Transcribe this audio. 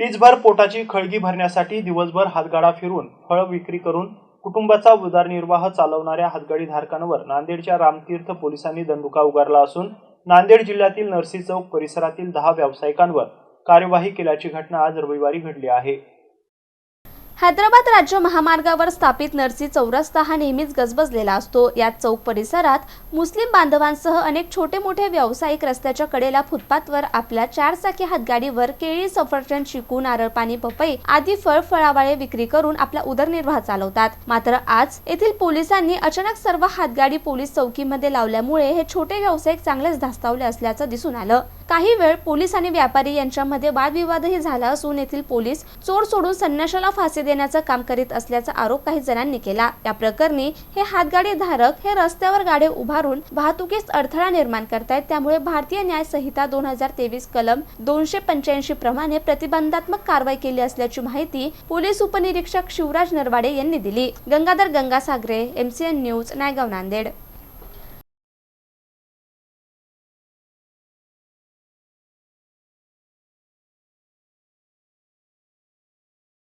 तीचभर पोटाची खळगी भरण्यासाठी दिवसभर हातगाडा फिरून फळ विक्री करून कुटुंबाचा उदरनिर्वाह चालवणाऱ्या हातगाडी धारकांवर नांदेडच्या रामतीर्थ पोलिसांनी दंडुका उगारला असून नांदेड जिल्ह्यातील नरसी चौक परिसरातील दहा व्यावसायिकांवर कार्यवाही केल्याची घटना आज रविवारी घडली आहे. हैदराबाद राज्य महामार्गावर स्थापित नरसी चौरस्ता हा नेहमीच गजबजलेला असतो. या चौक परिसरात मुस्लिम बांधवांसह अनेक छोटे मोठे व्यावसायिक रस्त्याच्या कडेला फुटपाथवर आपल्या चारचाकी हातगाडीवर केळी सफरचंद चिकू नारळ पाणी पपई आदी फळ फळावळे विक्री करून आपला उदरनिर्वाह चालवतात. मात्र आज येथील पोलिसांनी अचानक सर्व हातगाडी पोलीस चौकीमध्ये लावल्यामुळे हे छोटे व्यावसायिक चांगलेच धास्तावले असल्याचं दिसून आलं. काही वेळ पोलीस आणि व्यापारी यांच्यामध्ये वादविवादही झाला असून येथील पोलीस चोर सोडून संन्याशाला फाशी देण्याचं काम करीत असल्याचा आरोप काही जणांनी केला. या प्रकरणी हे हातगाडी धारक हे रस्त्यावर गाडी उभारून वाहतुकीस अडथळा निर्माण करतायत. त्यामुळे भारतीय न्याय संहिता दोन हजार तेवीस कलम दोनशे पंच्याऐंशी प्रमाणे प्रतिबंधात्मक कारवाई केली असल्याची माहिती पोलीस उपनिरीक्षक शिवराज नरवाडे यांनी दिली. Gangadhar Gangasagare MCN news Naigaon Nanded.